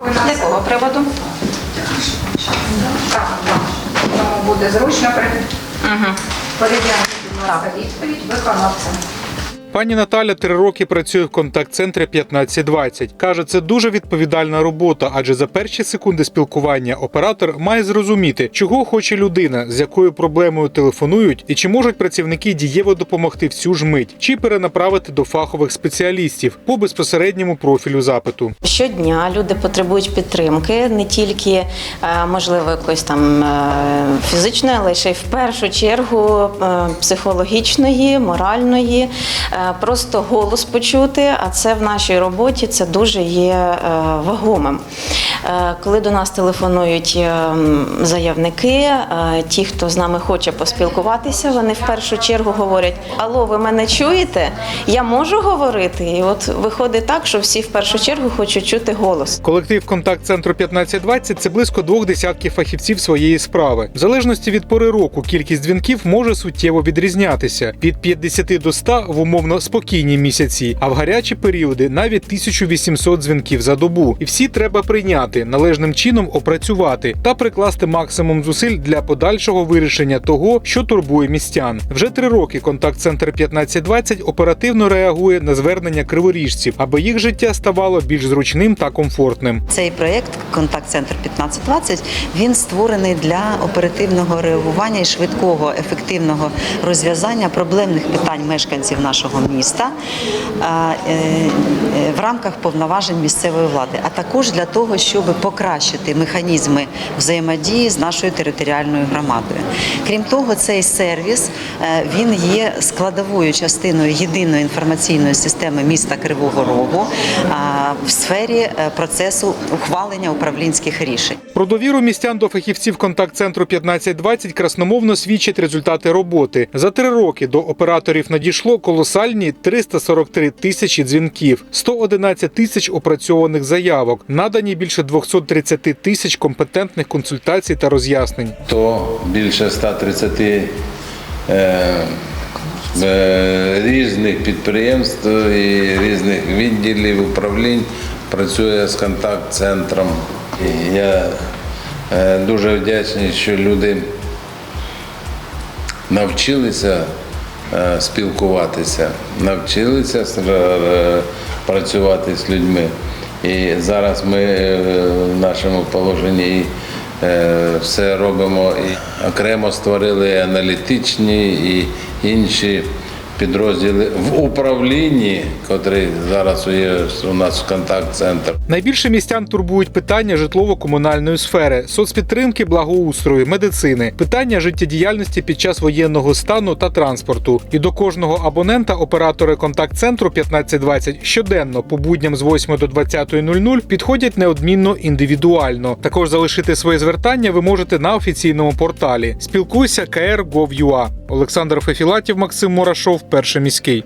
З якого приводу? Так, тому буде зручно Угу. відносно відповідь виконавця. Пані Наталя три роки працює в контакт-центрі 1520. Каже, це дуже відповідальна робота, адже за перші секунди спілкування оператор має зрозуміти, чого хоче людина, з якою проблемою телефонують, і чи можуть працівники дієво допомогти в цю ж мить, чи перенаправити до фахових спеціалістів по безпосередньому профілю запиту. Щодня люди потребують підтримки не тільки е, можливо якоїсь там е, фізичної, але ще й в першу чергу е, психологічної, моральної, просто голос почути. А це в нашій роботі це дуже є е, вагомим. Е, Коли до нас телефонують е, заявники, е, ті, хто з нами хоче поспілкуватися, вони в першу чергу говорять: Алло, ви мене чуєте? Я можу говорити? І от виходить так, що всі в першу чергу хочуть чути голос. Колектив контакт-центру 1520 – це близько двох десятків фахівців своєї справи. В залежності від пори року кількість дзвінків може суттєво відрізнятися від 50 до 100 в умовно спокійні місяці, а в гарячі періоди навіть 1800 дзвінків за добу. І всі треба прийняти, належним чином опрацювати та прикласти максимум зусиль для подальшого вирішення того, що турбує містян. Вже три роки контакт-центр 1520 оперативно реагує на звернення криворіжців, аби їх життя ставало більш зручним та комфортним. Цей проєкт Контакт-центр 1520 він створений для оперативного реагування і швидкого ефективного розв'язання проблемних питань мешканців нашого міста е, е, в рамках повноважень місцевої влади, а також для того, щоб покращити механізми взаємодії з нашою територіальною громадою. Крім того, цей сервіс е, він є складовою частиною єдиної інформаційної системи міста Кривого Рогу а, в сфері е, процесу ухвалення управлінських рішень. Про довіру містян до фахівців контакт-центру 1520 красномовно свідчать результати роботи. За три роки до операторів надійшло колосальні 343 тисячі дзвінків, 111 тисяч опрацьованих заявок, надані більше 230 тисяч компетентних консультацій та роз'яснень. то більше 130 е, е, різних підприємств і різних відділів управлінь працює з контакт-центром. Я е, дуже вдячний, що люди навчилися спілкуватися, навчилися працювати з людьми. І зараз ми е, в нашому положенні е, все робимо і окремо створили аналітичні і інші підрозділи в управлінні, котрий зараз є у нас контакт-центр. Найбільше містян турбують питання житлово-комунальної сфери, соцпідтримки, благоустрою, медицини, питання життєдіяльності під час воєнного стану та транспорту. І до кожного абонента оператори контакт-центру 1520 щоденно по будням з 8 до 20.00 підходять неодмінно індивідуально. Також залишити своє звертання ви можете на офіційному порталі. Спілкуйся KR.gov.ua. Олександр Фефілатів, Максим Мурашов, перший міський.